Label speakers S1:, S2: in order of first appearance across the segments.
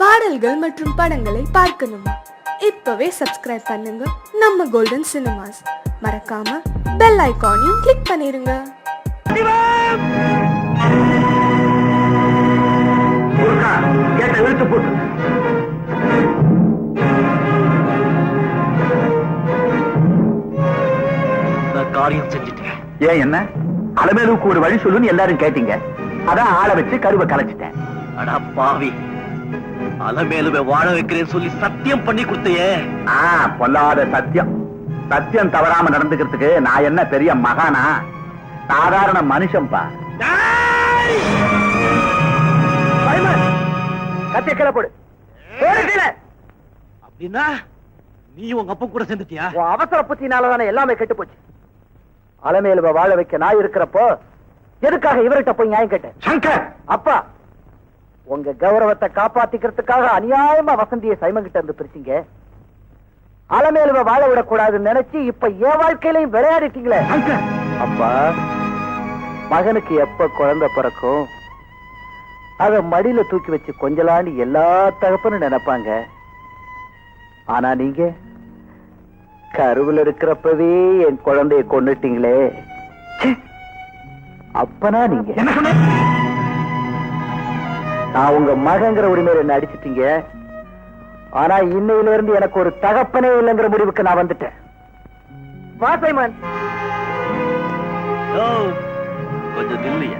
S1: பாடல்கள் மற்றும் படங்களை பார்க்கணுமா. இப்பவே சப்ஸ்கிரைப் பண்ணுங்க. நம்ம கோல்டன் சினிமாஸ் மறக்காம பெல் ஐகானையும் கிளிக் பண்ணிருங்க.
S2: கேட்ட இழுத்து போட்டு.
S3: நான் காரியம் செஞ்சுட்டேன்.
S2: ஏன் என்ன? அலமேலுக்கு ஒரு வழி சொல்லுன்னு எல்லாரும் கேட்டீங்க. அதான் ஆளை வச்சு கருவை கலைச்சிட்டேன்.
S3: அடா பாவி. அலமேலுவை வாழ வைக்கிறேன்னு சொல்லி சத்தியம் பண்ணி கொடுத்தையே.
S2: ஆ பொல்லாத சத்தியம். சத்தியம் தவறாம நடந்துக்கிறதுக்கு நான் என்ன பெரிய மகானா? சாதாரண மனுஷன்பா கத்திய கிளை போடு. போடு கீழே.
S3: அப்படின்னா நீ உங்க அப்பா கூட சேர்ந்துட்டியா?
S2: உன் அவசர புத்தினாலதானே எல்லாமே கெட்டு போச்சு. அலமேலுவ வாழ வைக்க நான் இருக்கிறப்போ எதுக்காக இவர்கிட்ட போய் நியாயம் கேட்டேன்? சங்கர்! அப்பா உங்க கௌரவத்தை காப்பாத்திக்கிறதுக்காக அநியாயமா வசந்திய சைமன் கிட்ட இருந்து பிரிச்சீங்க. அலமேலுவ வாழ விடக்கூடாதுன்னு நினைச்சு இப்ப என் வாழ்க்கையிலையும் விளையாடிட்டீங்களே அப்பா மகனுக்கு எப்ப குழந்தை பிறக்கும்? அத மடியில தூக்கி வச்சு கொஞ்சலான்னு எல்லா தகப்பனும் நினைப்பாங்க. ஆனா நீங்க கருவுல இருக்கிறப்பவே என் குழந்தைய கொன்னுட்டீங்களே. ச்சே! அப்பனா நீங்க. நான் உங்க மகங்கிற உரிமையில என்ன அடிச்சிட்டீங்க. ஆனா இன்னையில இருந்து எனக்கு ஒரு தகப்பனே இல்லைங்கிற முடிவுக்கு நான் வந்துட்டேன். வா சைமன்.
S3: கொஞ்சம் நில்லைய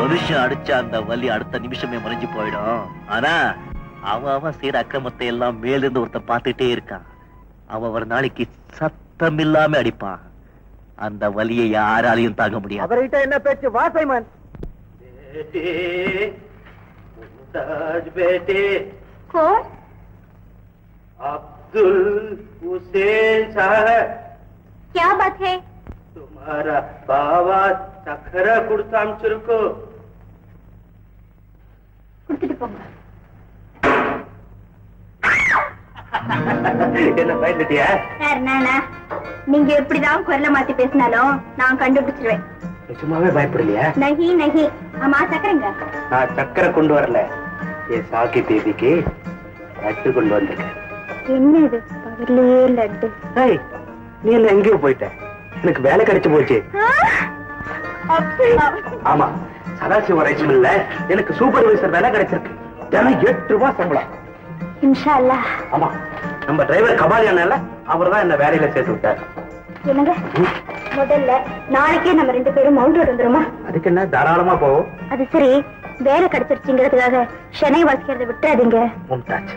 S3: மனுஷன் அடிச்ச அந்த வலி அடுத்த நிமிஷமே மறைஞ்சு போயிடும். ஆனா அவன் அவன் செய்யற அக்கிரமத்தை எல்லாம் மேலிருந்து ஒருத்தன் பார்த்துட்டே இருக்கான். அவன் ஒரு நாளைக்கு சத்தம் இல்லாம அடிப்பான். அந்த வலியை யாராலையும் தாங்க முடியாது
S2: அவர்கிட்ட என்ன பேச்சு வா சைமன்
S3: बेटे
S4: कौन
S3: अब्दुल हुसैन साहब
S4: क्या बात है
S3: तुम्हारा बाबा சக்கரை கொடுத்து அமிச்சிருக்கோ
S4: கொடுத்துட்டு போங்க
S3: என்ன பயந்துட்டியா?
S4: நீங்க எப்படிதான் குரலை மாத்தி பேசினாலும் நான் கண்டுபிடிச்சிருவேன்.
S3: நிஜமாவே பயப்படலையா?
S4: நகி நகி. ஆமா சக்கரைங்க.
S3: நான் சக்கரை கொண்டு வரல. என் சாக்கி தேதிக்கு லட்டு கொண்டு வந்திருக்கேன்.
S4: என்ன இது? பகல்லையே லட்டு.
S3: ஏய், நீ என்ன எங்கேயோ போயிட்ட? எனக்கு வேலை கிடைச்சு போச்சு. ஆமா சதாசிவ ரைஸ் மில்ல எனக்கு சூப்பர்வைசர் வேலை கிடைச்சிருக்கு. தினம் எட்டு ரூபாய் சம்பளம்.
S4: இன்ஷா அல்லாஹ்
S3: ஆமா. நம்ம டிரைவர் கபாலியானல அவர் தான் என்ன வேலையில சேர்த்து விட்டார்.
S4: என்னங்க? முதல்ல நாளைக்கே நம்ம ரெண்டு பேரும் மவுண்ட் ரோடு வந்துருமா?
S3: அதுக்கு என்ன தாராளமா போவோம்
S4: அது சரி வேலை கிடைச்சிருச்சுங்கிறதுக்காக சென்னை வாசிக்கிறத விட்டுறாதீங்க.
S3: மும்தாஜ்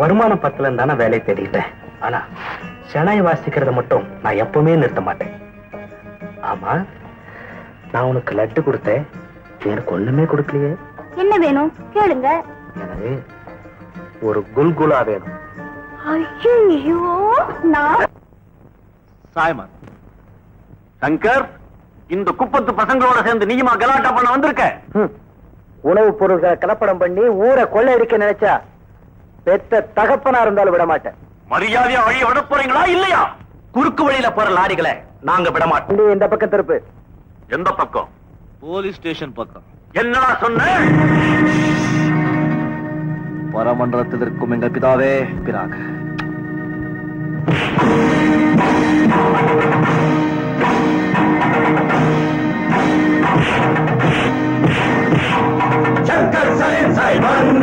S3: வருமானம் பத்துல தானே வேலை தேடிட்டேன் ஆனா சென்னை வாசிக்கிறத மட்டும் நான் எப்பவுமே நிறுத்த மாட்டேன். ஆமா நான் உனக்கு லட்டு கொடுத்தேன். எனக்கு ஒண்ணுமே கொடுக்கலையே.
S4: என்ன வேணும்? கேளுங்க.
S3: எனக்கு ஒரு குல்குலா வேணும்.
S4: ஐயோ நான்
S3: சாய்மான் சங்கர் இந்த குப்பத்து பசங்களோட சேர்ந்து நீயுமா கலாட்டா பண்ண வந்திருக்க?
S2: உணவுப் பொருள்களை கலப்படம் பண்ணி ஊரை கொள்ளையடிக்க நினைச்சா பெத்த தகப்பனா இருந்தாலும் விட மாட்டேன்.
S3: மரியாதையா வழிய விட போறீங்களா இல்லையா? குறுக்கு வழியில போற லாரிகளை நாங்க விட மாட்டோம்
S2: இந்த பக்கம் திருப்பு.
S3: எந்த பக்கம்? போலீஸ் ஸ்டேஷன் பக்கம். என்னடா சொன்ன? பரமன்றத்தில் இருக்கும் எங்கள் பிதாவே பிராக
S2: சங்கர் சலேம் சாய்பன்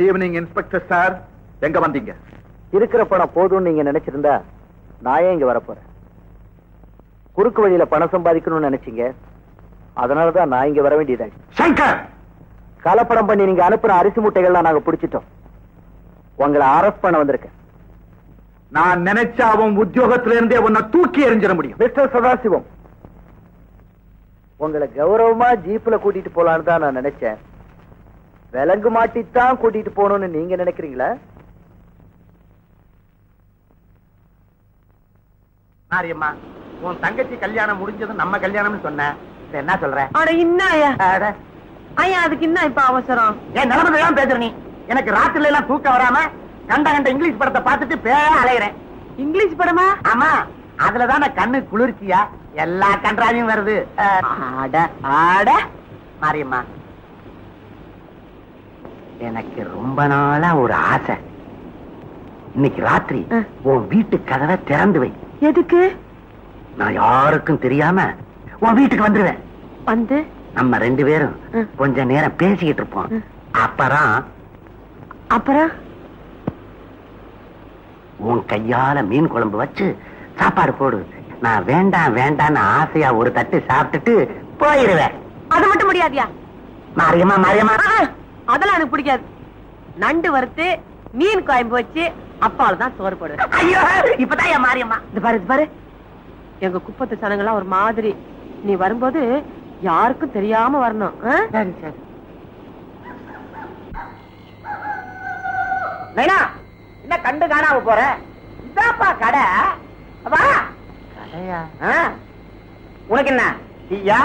S5: குட் ஈவினிங் இன்ஸ்பெக்டர் சார் எங்க வந்தீங்க?
S2: இருக்கிற பணம் போதும்னு நீங்க நினைச்சிருந்தா நான் ஏன் இங்க வரப்போறேன் குறுக்கு வழியில பணம் சம்பாதிக்கணும்னு நினைச்சீங்க. அதனாலதான் நான் இங்க வர வேண்டியதாச்சு
S5: சங்கர்!
S2: கலப்படம் பண்ணி நீங்க அனுப்புற அரிசி மூட்டைகள்லாம் நாங்க பிடிச்சிட்டோம். உங்களை அரெஸ்ட் பண்ண வந்திருக்கேன்.
S5: நான் நினைச்சா அவன் உத்தியோகத்துல இருந்தே உன்னை தூக்கி எறிஞ்சிட முடியும்.
S2: மிஸ்டர் சதாசிவம் உங்களை கௌரவமா ஜீப்ல கூட்டிட்டு போலான்னு தான் நான் நினைச்சேன். விலங்கு மாட்டித்தான் கூட்டிட்டு போகணும்னு நீங்க நினைக்கிறீங்களா?
S5: மாரியம்மா உன் தங்கச்சி கல்யாணம் முடிஞ்சது நம்ம கல்யாணம்னு சொன்ன. என்ன சொல்ற?
S6: அட இன்னாயா?
S5: அட,
S6: ஐயா அதுக்கு என்ன இப்ப அவசரம்?
S5: என் நிலைமை தான் பேசுற நீ? எனக்கு ராத்திரில எல்லாம் தூக்கம் வராம கண்ட கண்ட இங்கிலீஷ் படத்தை பார்த்துட்டு பேயா அலையிறேன்.
S6: இங்கிலீஷ் படமா?
S5: ஆமா அதுலதான் நான் கண்ணு குளிர்ச்சியா? எல்லா கன்றாவையும் வருது. அஹ், ஆட ஆட மாரியம்மா எனக்கு ரொம்ப நாளா ஒரு ஆசை. இன்னைக்கு ராத்திரி. உன் வீட்டு கதவை திறந்து வை.
S6: எதுக்கு?
S5: நான் யாருக்கும் தெரியாம உன் வீட்டுக்கு வந்துருவேன்.
S6: வந்து?
S5: நம்ம ரெண்டு பேரும். கொஞ்ச நேரம் பேசிக்கிட்டு இருப்போம். அப்புறம்
S6: அப்புறம்?
S5: உன் கையால மீன் குழம்பு வச்சு சாப்பாடு போடு. நான் வேண்டாம் வேண்டாம்னு ஆசையா ஒரு தட்டு சாப்பிட்டுட்டு போயிருவேன்.
S6: அது மட்டும் முடியாதியா?
S5: மாரியம்மா மாரியம்மா.
S6: அதெல்லாம் எனக்கு பிடிக்காது. நண்டு வறுத்து மீன் குழம்பு வச்சு அப்பால தான் சோறு போடுவேன்.
S5: ஐயோ இப்பதான் என் மாரியம்மா.
S6: இது பாரு எங்க குப்பத்து சனங்கள்லாம் ஒரு மாதிரி. நீ வரும்போது யாருக்கும் தெரியாம வரணும்?
S5: சரி சரி.
S2: என்ன கண்டு காணாம போற? இதாப்பா கடை. வா.
S5: கடையா.
S2: உனக்கு என்ன டீயா?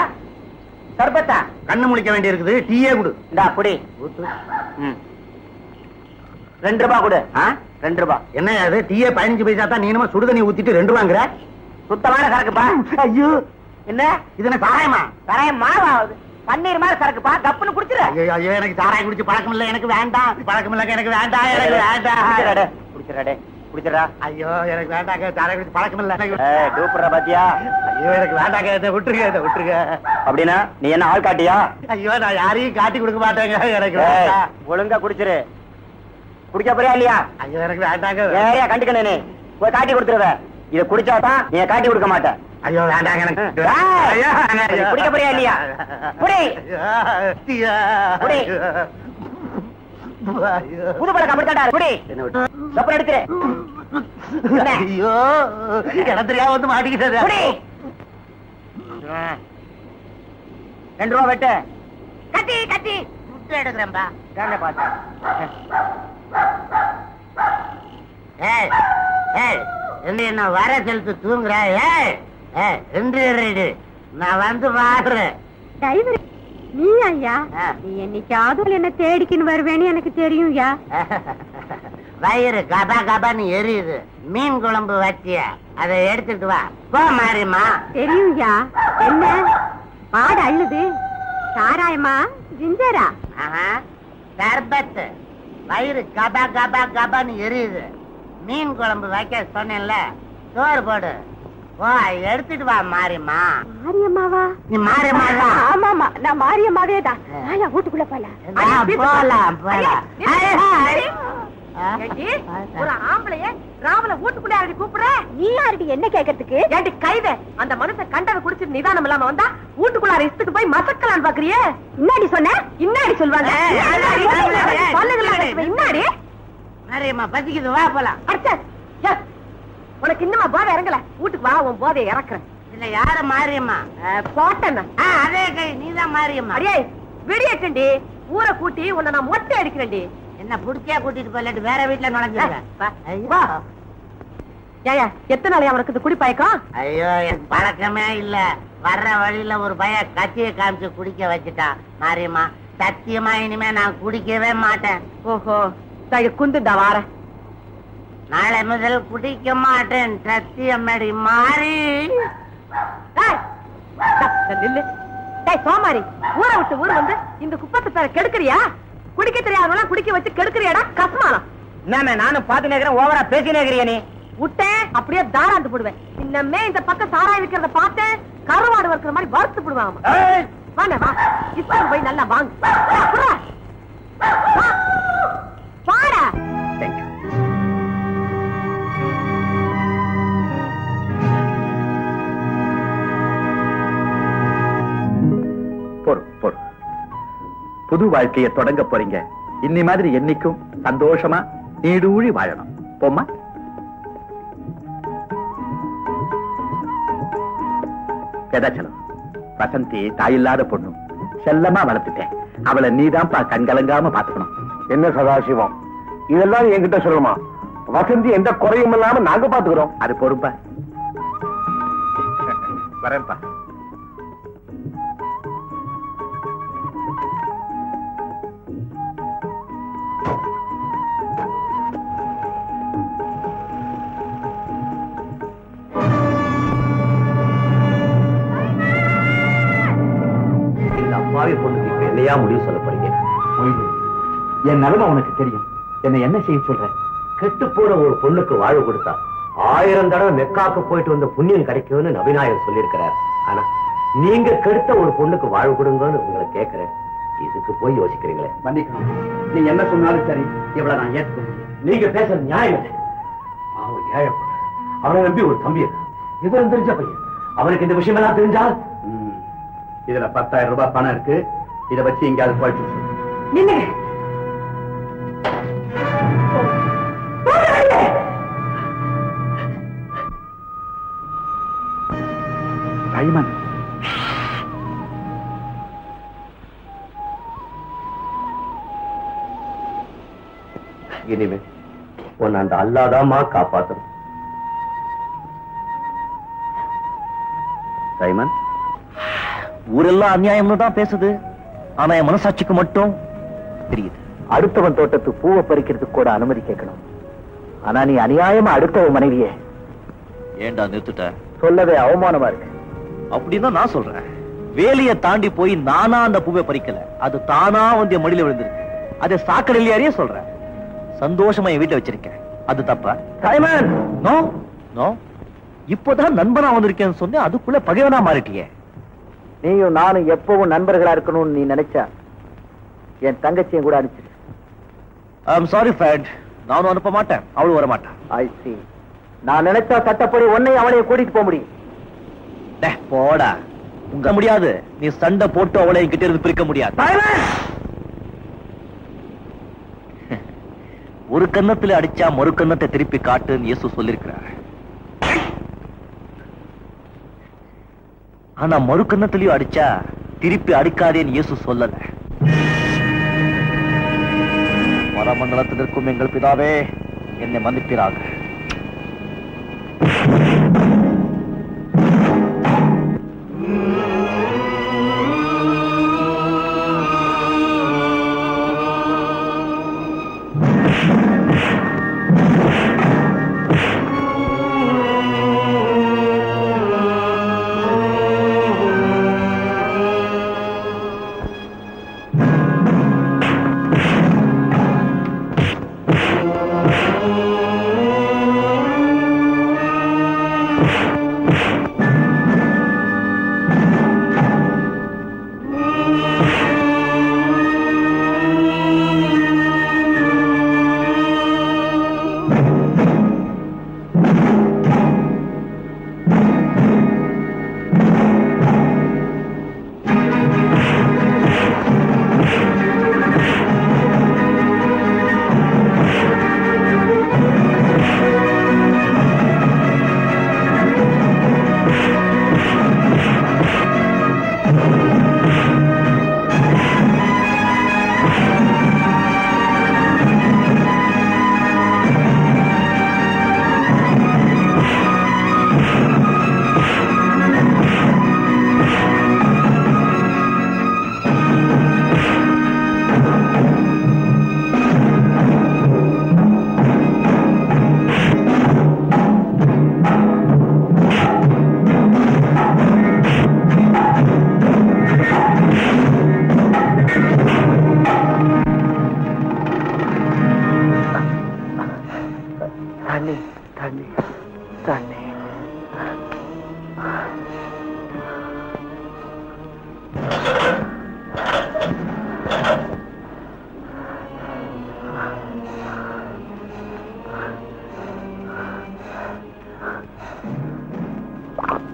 S2: சர்பத்தா?
S5: கண்ணு முழிக்க வேண்டி இருக்குது டீயே குடு.
S2: இந்தா ம். ரெண்டு ரூபா கொடு? ரெண்டு ரூபா.
S5: என்ன அது? டீயே பதினஞ்சு பைசா தான் நீனமா சுடுதண்ணி ஊத்திட்டு ரெண்டு வாங்குற
S2: சுத்தமான சரக்குப்பா.
S5: ஐயோ.
S2: என்ன?
S5: இது என்ன சாராயமா?
S2: சரையம் மாவாகுது பன்னீர் மாதிரி சரக்குப்பா. கப்புன்னு குடிச்சிரு.
S5: ஐயோ ஐயோ எனக்கு சாராயம் குடிச்சு பழக்கம் இல்ல. எனக்கு வேண்டாம். பழக்கம் இல்ல எனக்கு வேண்டாம். எனக்கு வேண்டாம்.
S2: குடிச்சிடா குடிச்சிடா
S5: ஐயோ எனக்கு வேண்டாங்க சாராயம் குடிச்சு பழக்கம் இல்ல.
S2: டூப்புற பாத்தியா?
S5: ஐயோ எனக்கு வேண்டாங்க இதை விட்டுருங்க இதை விட்டுருங்க.
S2: அப்படின்னா நீ என்ன ஆள் காட்டியா?
S5: ஐயோ நான் யாரையும் காட்டி கொடுக்க மாட்டேங்க எனக்கு
S2: ஒழுங்கா குடிச்சிரு. குடிக்க போறியா இல்லையா?
S5: ஐயோ எனக்கு வேண்டாங்க
S2: ஏரியா கண்டுக்கணும் நீ. போய் காட்டி கொடுத்துருவ. இத குடிச்சாதான் நீ காட்டி கொடுக்க மாட்ட.
S5: ஐயோ வேண்டாங்க எனக்கு.
S2: குடிக்க போறியா இல்லையா? குடி. புது பழக்கம் அப்படித்தாடா குடி.
S5: என்ன விட்டு?
S2: அப்புறம் என்ன?
S5: ஐயோ. இடம் தெரியாம வந்து மாட்டிக்கிட்டது
S2: குடி. ரெண்டு ரூபா வெட்டு.
S5: கட்டி கட்டி முட்டை எடுக்கிறேன்பா.
S2: தானே பார்த்தேன்.
S5: ஏய் ஏய் என்ன என்ன வர செலுத்து தூங்குற? ஏய் ஏய் ரெண்டு நான் வந்து பாக்குறேன்
S4: டிரைவர் நீ ஐயா. நீ என்னைக்காவது என்ன தேடிக்கின்னு வருவேன்னு எனக்கு தெரியும் ஐயா
S5: வயிறு கபா கபான்னு எரியுது. மீன் குழம்பு வச்சிய? அதை எடுத்துட்டு வா. போ மாரியம்மா.
S4: தெரியும் ஐயா என்ன? மாடு அள்ளுது. சாராயமா? ஜிஞ்சரா?
S5: ஆஹா, சர்பத்து. வயிறு கபா கபா கபான்னு எரியுது. மீன் குழம்பு வைக்க சொன்னேன்ல. சோறு போடு. போ எடுத்துட்டு வா மாரியம்மா.
S4: மாரியம்மாவா?
S5: நீ மாரியம்மா தான்.
S4: ஆமாமா நான் மாரியம்மாவே தான். வீட்டுக்குள்ள போல
S5: போலாம்
S6: ஒரு ஆம்பளைய ராவல வீட்டுக்குள்ள யாரடி கூப்பிடுற?
S4: நீ என்ன கேக்குறதுக்கு?
S6: ஏண்டி கைத அந்த மனுஷன் கண்டவை குடிச்சிட்டு நிதானம் இல்லாம வந்தா வீட்டுக்குள்ளார இஷ்டத்துக்கு போய் மசக்கலான்னு பாக்குறியே?
S4: முன்னாடி சொன்ன?
S6: இன்னாடி சொல்வாங்க?
S5: ஏய்,
S6: இன்னாடி. இன்னாடி?
S5: மாரியம்மா பசிக்குது வா போலாம்.
S6: உனக்கு இன்னுமா போதை இறங்கல? வீட்டுக்கு வா உன் போதையை இறக்குறேன்.
S5: இதுல யாரு மாரியம்மா?
S6: போட்டேன்
S5: ஆ, அதே கை நீதான் மாரியம்மா.
S6: அடியே விடியட்டண்டி ஊரை கூட்டி உன்னை நான் மொட்டை அடிக்கிறேன்டி.
S5: என்ன புடிச்சா கூட்டிட்டு போயிட்டு வேற வீட்டுல நுழைஞ்சிருக்க
S6: வா, வா. ஏயா எத்தனை நாளையா உனக்கு இது குடிப்பயக்கம்
S5: ஐயோ எனக்கு பழக்கமே இல்ல. வர்ற வழியில ஒரு பையன் கத்திய காமிச்சு குடிக்க வச்சுட்டான் மாரியம்மா சத்தியமா இனிமே நான் குடிக்கவே மாட்டேன்.
S6: ஓஹோ நான் குந்துண்டா வாரேன்.
S5: நாளை முதல் குடிக்க மாட்டேன் சத்தியமடி மாறி.
S6: டேய், டா, டா, நில்லு. டேய் சோமாரி ஊரை விட்டு ஊர் வந்து இந்த குப்பத்தை பேர கெடுக்கிறியா? குடிக்க தெரியாதவங்க குடிக்க வச்சு கெடுக்கிறியாடா? கஸ்மாலம்
S2: என்னமே நானும் பாத்து நேக்கிறேன் ஓவரா பேசி நேக்கிறியா நீ?
S6: விட்டேன் அப்படியே தாராந்து போடுவேன். இன்னமே இந்த பக்கம் சாராய் விக்கிறத பார்த்தேன் கருவாடு வறுக்கிற மாதிரி வறுத்து போடுவாங்க வாங்க வா. இஸ்கூல் போய் நல்லா வாங்க. வா,
S2: புது வாழ்க்கையை தொடங்க போறீங்க. இன்னி மாதிரி என்னைக்கும் சந்தோஷமா நீடூழி வாழணும். போம்மா. கதாச்சலம் வசந்தி தாயில்லாத பொண்ணு. செல்லமா வளர்த்துட்டேன். அவளை நீதான்ப்பா கண்கலங்காம பாத்துக்கணும் என்ன சதாசிவம்? இதெல்லாம் என்கிட்ட சொல்லணுமா? வசந்தி எந்த குறையும் இல்லாம நாங்க பாத்துக்கிறோம் அது பொறுப்பா. வரேன்ப்பா.
S3: அப்பாவி பொண்ணுக்கு இப்ப என்னையா முடிவு சொல்ல போறீங்க?
S2: என் நிலைமை உனக்கு தெரியும். என்ன என்ன செய்ய சொல்ற?
S3: கெட்டு போன ஒரு பொண்ணுக்கு வாழ்வு கொடுத்தா ஆயிரம் தடவை மெக்காக்கு போயிட்டு வந்த புண்ணியம் கிடைக்கும்னு நபிநாயகர் சொல்லியிருக்கிறார். ஆனா நீங்க கெடுத்த ஒரு பொண்ணுக்கு வாழ்வு கொடுங்கன்னு உங்களை கேட்கிறேன் இதுக்கு போய் யோசிக்கிறீங்களே.
S2: மன்னிக்கணும். நீ என்ன சொன்னாலும் சரி இவ்வளவு நான் முடியும்
S3: நீங்க பேசுறது நியாயம் இல்லை. அவன் ஏழை அவனை நம்பி ஒரு தம்பி. விவரம் தெரிஞ்ச பையன். அவனுக்கு இந்த விஷயம் எல்லாம் தெரிஞ்சால்.
S2: இதுல பத்தாயிரம் ரூபாய் பணம் இருக்கு. இத வச்சு எங்கேயாவது போயிட்டு ரைமன்
S3: இனிமே உன்னை அந்த அல்லாதாமா காப்பாத்தணும்.
S2: ரைமன்
S3: ஊரெல்லாம் அநியாயம்னு தான் பேசுது. ஆனா என் மனசாட்சிக்கு மட்டும் தெரியுது.
S2: அடுத்தவன் தோட்டத்து பூவை பறிக்கிறதுக்கு கூட அனுமதி கேட்கணும். ஆனா நீ அநியாயமா அடுத்தவன் மனைவியே.
S3: ஏண்டா நிறுத்துட்ட?
S2: சொல்லவே அவமானமா இருக்கு.
S3: அப்படின்னு நான் சொல்றேன். வேலையை தாண்டி போய் நானா அந்த பூவை பறிக்கல. அது தானா வந்து என் மடியில விழுந்திருக்கு. அதை சாக்கடையிலேயே சொல்றேன். சந்தோஷமா என் வீட்டுல வச்சிருக்கேன். அது தப்பா?
S2: ரைமன்
S3: நோ நோ. இப்போதான் நண்பனா வந்திருக்கேன்னு சொன்னேன். அதுக்குள்ள பகைவனா மாறிட்டியே.
S2: நீயும் நானும் எப்பவும் நண்பர்களா இருக்கணும்னு நீ நினைச்சா என் தங்கச்சியும் கூட அனுப்பிச்சிரு.
S3: ஐம் சாரி ஃப்ரெண்ட் நானும் அனுப்ப மாட்டேன். அவளும் வர மாட்டான்
S2: ஐ சி நான் நினைச்சா சட்டப்படி உன்னையும் அவளையும் கூட்டிட்டு போக முடியும்.
S3: டேய், போடா. உங்க முடியாது. நீ சண்டை போட்டு அவளை என்கிட்ட இருந்து பிரிக்க முடியாது. ஒரு கன்னத்துல அடிச்சா மறு கன்னத்தை திருப்பி காட்டுன்னு இயேசு சொல்லிருக்கிறார். ஆனா மறு அடிச்சா திருப்பி அடிக்காதேன்னு இயேசு சொல்லல. மரமண்டலத்தில் இருக்கும் எங்கள் பிதாவே என்னை மன்னிப்பீராக.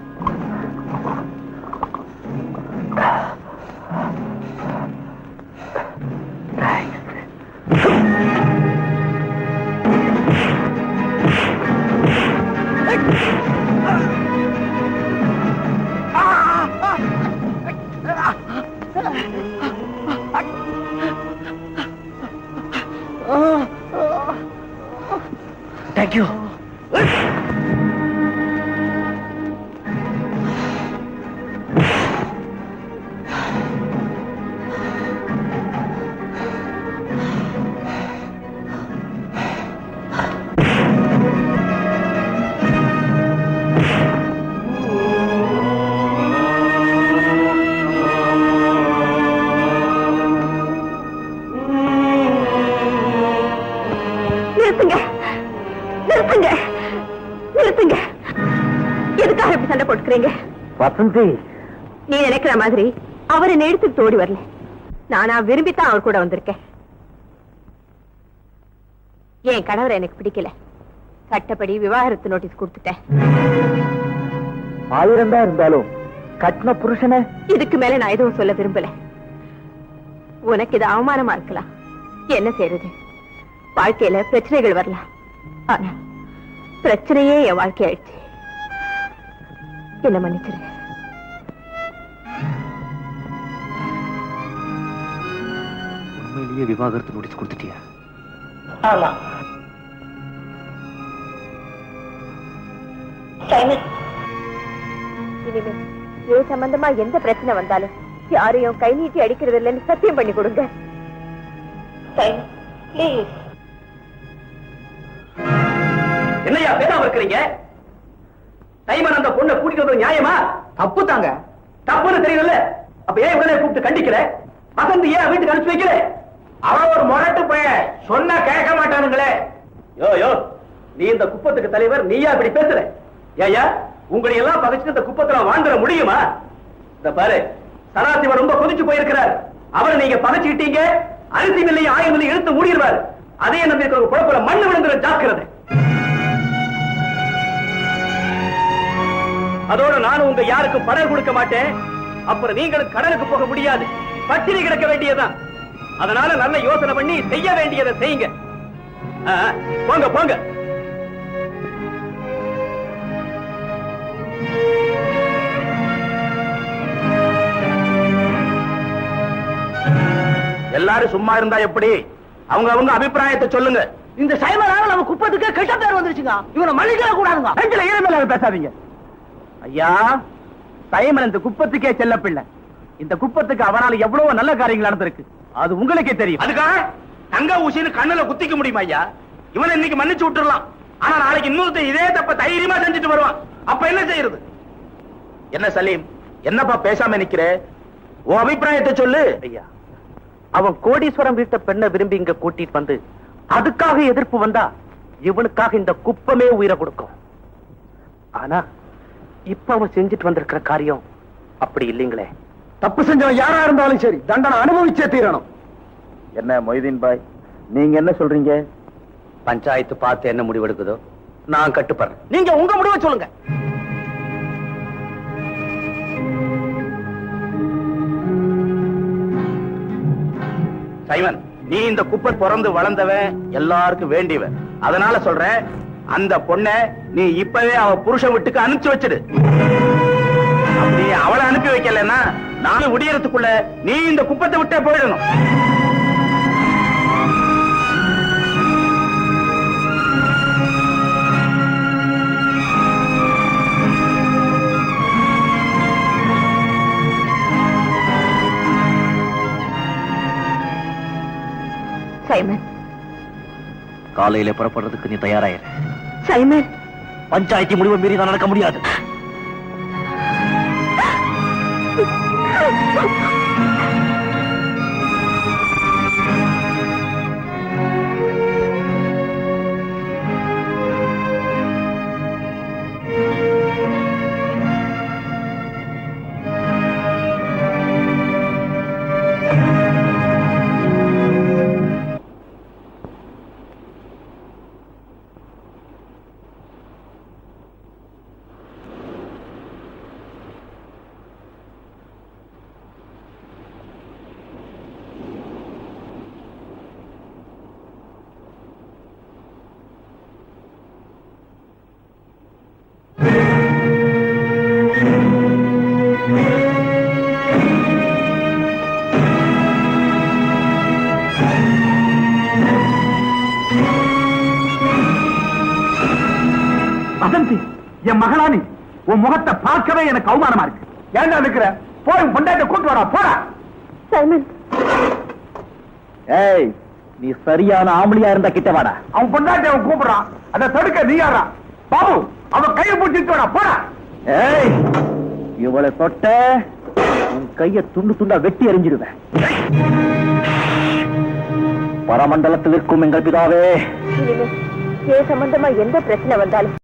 S7: Thank you.
S8: வசந்தி.
S7: நீ நினைக்கிற மாதிரி அவர் என்னை எடுத்துட்டு ஓடி வரல. நானா விரும்பித்தான் அவர் கூட வந்திருக்கேன். என் கணவரை எனக்கு பிடிக்கல? சட்டப்படி விவாகரத்து நோட்டீஸ் கொடுத்துட்டேன்.
S8: ஆயிரம் தான் இருந்தாலும் கட்டின புருஷனை?
S7: இதுக்கு மேல நான் எதுவும் சொல்ல விரும்பல. உனக்கு இது அவமானமா இருக்கலாம். என்ன செய்யறது வாழ்க்கையில பிரச்சனைகள் வரலாம். ஆனா பிரச்சனையே என் வாழ்க்கை ஆயிடுச்சு என்ன மன்னிச்சிரு
S3: உண்மையிலேயே விவாகரத்து நோட்டீஸ் கொடுத்துட்டியா?
S8: ஆமா.
S7: இனிமே இது சம்பந்தமா எந்த பிரச்சனை வந்தாலும் யாரையும் கை நீட்டி அடிக்கிறது இல்லைன்னு சத்தியம் பண்ணி கொடுங்க. ப்ளீஸ்
S8: என்னையா பேசாம இருக்கிறீங்க? டைமன் அந்த பொண்ணை கூட்டிட்டு நியாயமா? தப்பு தாங்க. தப்புன்னு தெரியல. அப்ப ஏன் உடனே கூப்பிட்டு கண்டிக்கல? வசந்தி ஏன் வீட்டுக்கு அனுப்பிச்சு வைக்கல? அவன் ஒரு முரட்டு போய சொன்னா கேட்க மாட்டானுங்களே. யோ யோ நீ இந்த குப்பத்துக்கு தலைவர் நீயா இப்படி பேசுற? ஏயா உங்களை எல்லாம் பகைச்சு இந்த குப்பத்துல வாழ்ந்துட முடியுமா? இந்த பாரு சதாசிவம் ரொம்ப கொதிச்சு போயிருக்கிறார். அவரை நீங்க பகைச்சுக்கிட்டீங்க அரிசி மில்லையும் ஆயுத மில்லையும் இழுத்து மூடிடுவார். அதே நம்பி இருக்கிற குழப்பல மண்ணு விழுந்துற ஜாக்கிரதை. அதோட நானும் உங்க யாருக்கும் படகு கொடுக்க மாட்டேன். அப்புறம் நீங்களும் கடலுக்கு போக முடியாது. பட்டினி கிடக்க வேண்டியதுதான். அதனால நல்ல யோசனை பண்ணி செய்ய வேண்டியதை செய்யுங்க. போங்க போங்க. எல்லாரும் சும்மா இருந்தா எப்படி? அவங்க அவங்க அபிப்பிராயத்தை சொல்லுங்க. இந்த சைமனால நம்ம குப்பத்துக்கு கெட்ட பேர் வந்துருச்சுங்க. இவனை மன்னிக்கவே கூடாதுங்க. நெஞ்சில ஈரமேல பேசாதீங்க. ஐயா சைமன் இந்த குப்பத்துக்கே செல்ல பிள்ளை. இந்த குப்பத்துக்கு அவனால எவ்வளவு நல்ல காரியங்கள் நடந்திருக்கு. அது உங்களுக்கே தெரியும். அதுக்காக தங்க ஊசின்னு கண்ணுல குத்திக்க முடியுமா ஐயா? இவனை இன்னைக்கு மன்னிச்சு விட்டுறலாம். ஆனா நாளைக்கு இன்னொருத்தன் இதே தப்ப தைரியமா செஞ்சுட்டு வருவான். அப்ப என்ன செய்யறது? என்ன சலீம் என்னப்பா பேசாம நிக்கிற? உன் அபிப்பிராயத்தை சொல்லு. ஐயா அவன் கோடீஸ்வரம் வீட்ட பெண்ணை விரும்பி இங்க கூட்டிட்டு வந்து அதுக்காக எதிர்ப்பு வந்தா இவனுக்காக இந்த குப்பமே உயிரை கொடுக்கும். ஆனா இப்ப அவன் செஞ்சுட்டு வந்திருக்கிற காரியம் அப்படி இல்லைங்களே. தப்பு செஞ்சவன் யாரா இருந்தாலும் சரி தண்டனை அனுபவிச்சே தீரணும். என்ன மொய்தீன் பாய் நீங்க என்ன சொல்றீங்க? பஞ்சாயத்து பார்த்து என்ன முடிவெடுக்குதோ நான் கட்டுப்படுறேன். நீங்க உங்க முடிவை சொல்லுங்க. சைமன் நீ இந்த குப்பை பிறந்து வளர்ந்தவன் எல்லாருக்கும் வேண்டியவன். அதனால சொல்றேன் அந்த பொண்ணை நீ இப்பவே அவ புருஷன் வீட்டுக்கு அனுப்பிச்சு வச்சிடு. அப்படி அவளை அனுப்பி வைக்கலன்னா நானும் விடியறதுக்குள்ள நீ இந்த குப்பத்தை விட்டே போயிடணும்.
S7: சைமன்.
S3: காலையில புறப்படுறதுக்கு நீ தயாராயிரு.
S7: சைமன்.
S3: பஞ்சாயத்து முடிவை மீறி நான் நடக்க முடியாது.
S9: மகளானி உன் முகத்தை பார்க்கவே எனக்கு அவமானமா இருக்கு. ஏன்டா நிக்கிற? போய் பொண்டாட்ட கூட்டு வாடா போடா.
S7: சைமன்.
S3: ஏய் நீ சரியான ஆம்பளியா இருந்தா கிட்ட வாடா.
S9: அவன் பொண்டாட்டி அவன் கூப்பிடுறான். அதை தடுக்க நீ யாரா? பாபு அவன் கையை பிடிச்சிட்டு வாடா போடா.
S3: ஏய் இவளை தொட்ட உன் கைய துண்டு துண்டா வெட்டி எறிஞ்சிடுவேன். பரமண்டலத்தில் இருக்கும் எங்கள் பிதாவே.
S7: என் சம்பந்தமா எந்த பிரச்சனை வந்தாலும்